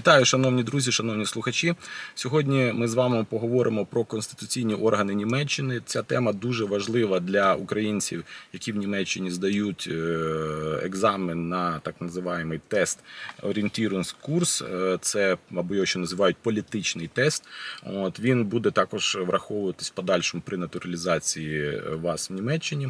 Вітаю, шановні друзі, шановні слухачі. Сьогодні ми з вами поговоримо про конституційні органи Німеччини. Ця тема дуже важлива для українців, які в Німеччині здають е, екзамен на так називаємий тест орієнтірунгскурс. Е, Це або його ще називають політичний тест. От він буде також враховуватись в подальшому при натуралізації вас в Німеччині.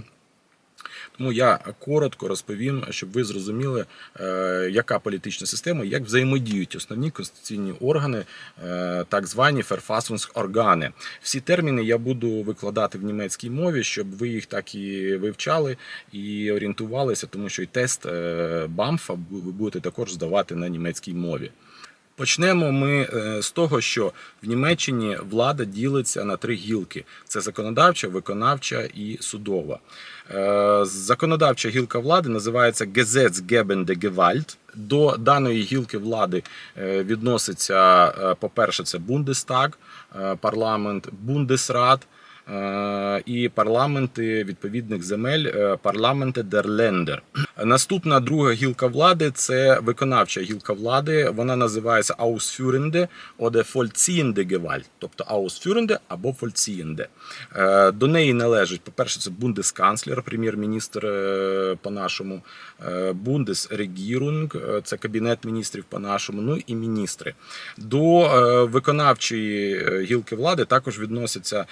Тому я коротко розповім, щоб ви зрозуміли, е, яка політична система, як взаємодіють основні конституційні органи, е, так звані органи. Всі терміни я буду викладати в німецькій мові, щоб ви їх так і вивчали і орієнтувалися, тому що і тест е, БАМФа ви будете також здавати на німецькій мові. Почнемо ми е, з того, що в Німеччині влада ділиться на три гілки: це законодавча, виконавча і судова. Е, Законодавча гілка влади називається Gesetzgebende Gewalt. До даної гілки влади е, відноситься, по-перше, це Бундестаг, парламент, Бундесрат. І парламенти відповідних земель, е, парламенти Länder. Наступна друга гілка влади це виконавча гілка влади. Вона називається Ausführende oder Vollziehende Gewalt, тобто Ausführende або Vollziehende. Е, До неї належить, по-перше, це бундесканцлер, прем'єр-міністр е, по-нашому, е, Бундесрегірунг, це кабінет міністрів по-нашому, ну і міністри. До виконавчої гілки влади також відносяться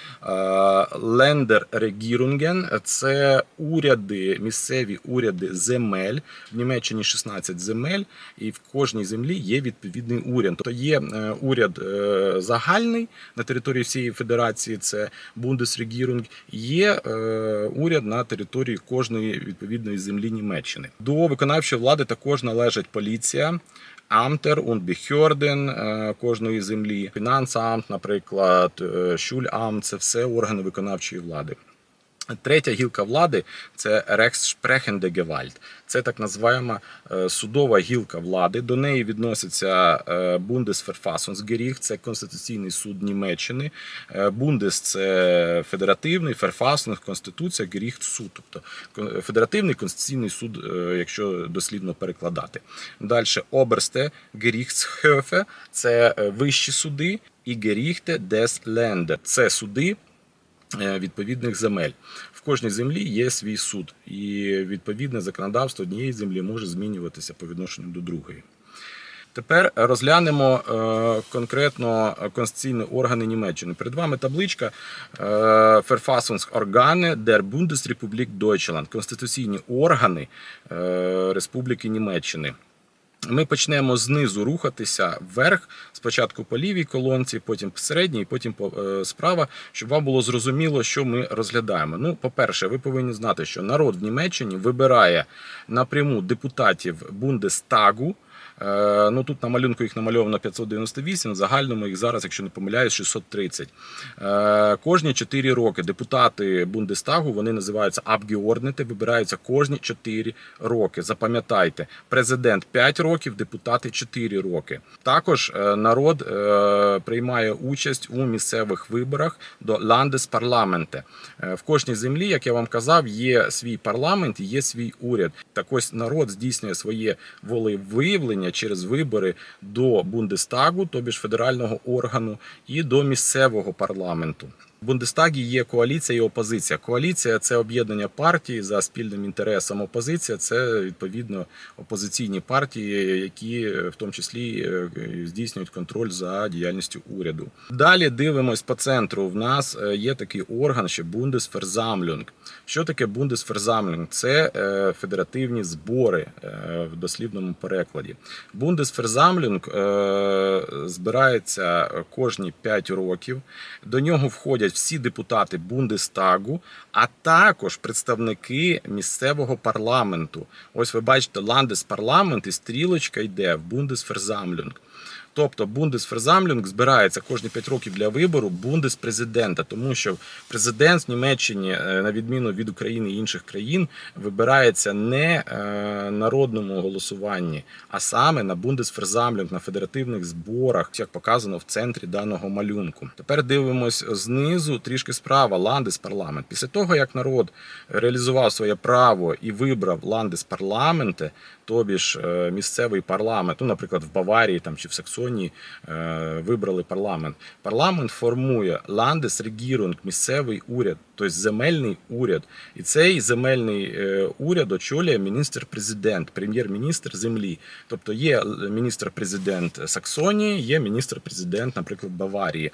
лендер-регірунген, це уряди, місцеві уряди земель. В Німеччині 16 земель, і в кожній землі є відповідний уряд. Тобто є е, уряд е, загальний на території всієї федерації, це Бундесрегірунг, є е, уряд на території кожної відповідної землі Німеччини. До виконавчої влади також належить поліція. Амтер е, кожної землі, фінансамт, наприклад, Шульамт – це все органи виконавчої влади. Третя гілка влади це Gewalt. Це так називаємо е, судова гілка влади. До неї відноситься е, Bundesverfassungsgericht, це Конституційний суд Німеччини. Е, Бундес це федеративний, Verfassung – Конституція, Геріхт суд. Тобто федеративний конституційний суд, якщо дослідно перекладати. Далі Оберсте Gerichtshöfe – це вищі суди, і des Länder – це суди відповідних земель. В кожній землі є свій суд, і відповідне законодавство однієї землі може змінюватися по відношенню до другої. Тепер розглянемо е, конкретно конституційні органи Німеччини. Перед вами табличка е, Verfassungsorgane der Bundesrepublik Deutschland, конституційні органи е, Республіки Німеччини. Ми почнемо знизу рухатися вверх, спочатку по лівій колонці, потім по середній, потім по е, справа, щоб вам було зрозуміло, що ми розглядаємо. Ну, по-перше, ви повинні знати, що народ в Німеччині вибирає напряму депутатів Бундестагу. Е, Ну тут на малюнку їх намальовано 598, в загальному їх зараз, якщо не помиляюсь, 630. Е, Кожні 4 роки депутати Бундестагу вони називаються Абгеорднети, вибираються кожні 4 роки. Запам'ятайте, президент 5 років, депутати 4 роки. Також е, народ приймає участь у місцевих виборах до Ландеспарламенте. В кожній землі, як я вам казав, є свій парламент є свій уряд. Так ось народ здійснює своє волевиявлення через вибори до Бундестагу, тобі ж федерального органу, і до місцевого парламенту. Бундестагі є коаліція і опозиція. Коаліція це об'єднання партій за спільним інтересом. Опозиція це відповідно опозиційні партії, які е, в тому числі е, здійснюють контроль за діяльністю уряду. Далі дивимось по центру. В нас е, є такий орган, ще Bundesversammlung. Що таке Bundesversammlung? Це федеративні збори в дослівному перекладі. Е, збирається кожні 5 років. До нього входять всі депутати Бундестагу, а також представники місцевого парламенту. Ось ви бачите, Ландеспарламент і стрілочка йде в Bundesversammlung. Тобто Бундесферзамлінг збирається кожні 5 років для вибору бундеспрезидента, тому що президент в Німеччині, е, на відміну від України і інших країн, вибирається не е, народному голосуванні, а саме на Бундесферзамлінг, на федеративних зборах, як показано в центрі даного малюнку. Тепер дивимось знизу, трішки справа, Ландеспарламент. Після того, як народ реалізував своє право і вибрав Ландеспарламенти, тобі ж е, місцевий парламент, ну, наприклад, в Баварії там, чи в Саксонії, Саксонії е, вибрали парламент. Парламент формує Ландесрегірунг, місцевий уряд, тобто земельний уряд. І цей земельний е, уряд очолює міністр-президент, прем'єр-міністр землі. Тобто є міністр-президент Саксонії, є міністр-президент, наприклад, Баварії.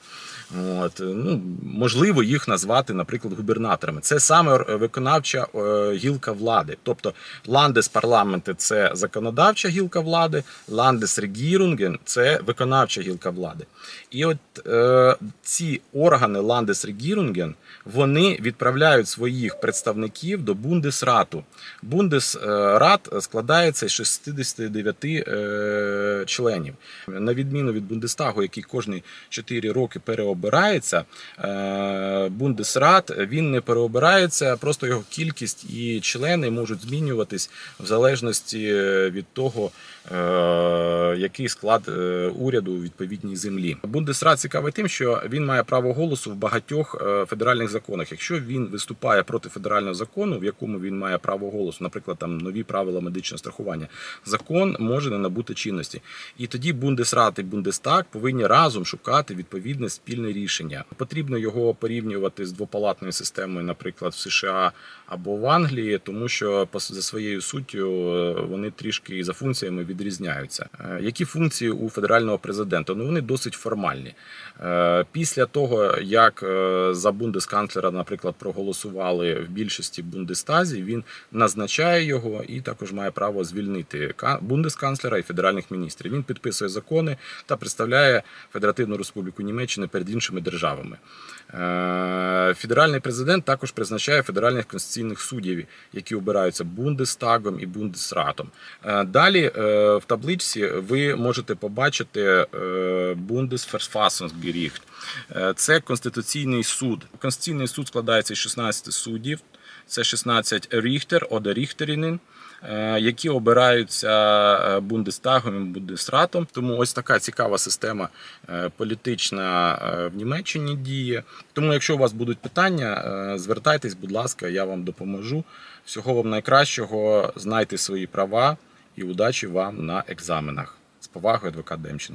От, ну, можливо, їх назвати, наприклад, губернаторами. Це саме е, виконавча е, гілка влади. Тобто ландес-парламенти це законодавча гілка влади, ландес-регірунген це виконавча гілка влади. І от е, ці органи ландес-регірунген вони відправляють своїх представників до Бундесрату. Бундесрат складається з 69 е, членів. На відміну від Бундестагу, який кожні 4 роки переобирається, е, Бундесрат він не переобирається, просто його кількість і члени можуть змінюватись в залежності від того, е, який склад е, уряду у відповідній землі. Бундесрат цікавий тим, що він має право голосу в багатьох е, федеральних законах. Якщо він виступає проти федерального закону, в якому він має право голосу, наприклад, там нові правила медичного страхування, закон може не набути чинності. І тоді Бундесрат і Бундестаг повинні разом шукати відповідне спільне рішення. Потрібно його порівнювати з двопалатною системою, наприклад, в США або в Англії, тому що за своєю суттю е, вони трішки за функціями відрізняються. Е, Які функції у федерального президента? Ну вони досить формальні. Е, Після того, як за бундесканцлера, наприклад, проголосували в більшості бундестазі, він назначає його і також має право звільнити бундесканцлера і федеральних міністрів. Він підписує закони та представляє Федеративну Республіку Німеччини перед іншими державами. Е, Федеральний президент також призначає федеральних конституційних суддів, які обираються Бундестагом і Бундесратом. Е, Далі е, в табличці ви можете побачити. Е, Це конституційний суд. Конституційний суд складається із 16 суддів. Це 16 ріхтер, ода ріхтерінин, е, які обираються е, Бундестагом і Бундесратом. Тому ось така цікава система е, політична в Німеччині діє. Тому, якщо у вас будуть питання, звертайтесь, будь ласка, я вам допоможу. Всього вам найкращого, знайте свої права і удачі вам на екзаменах. З повагою, адвокат Демчин.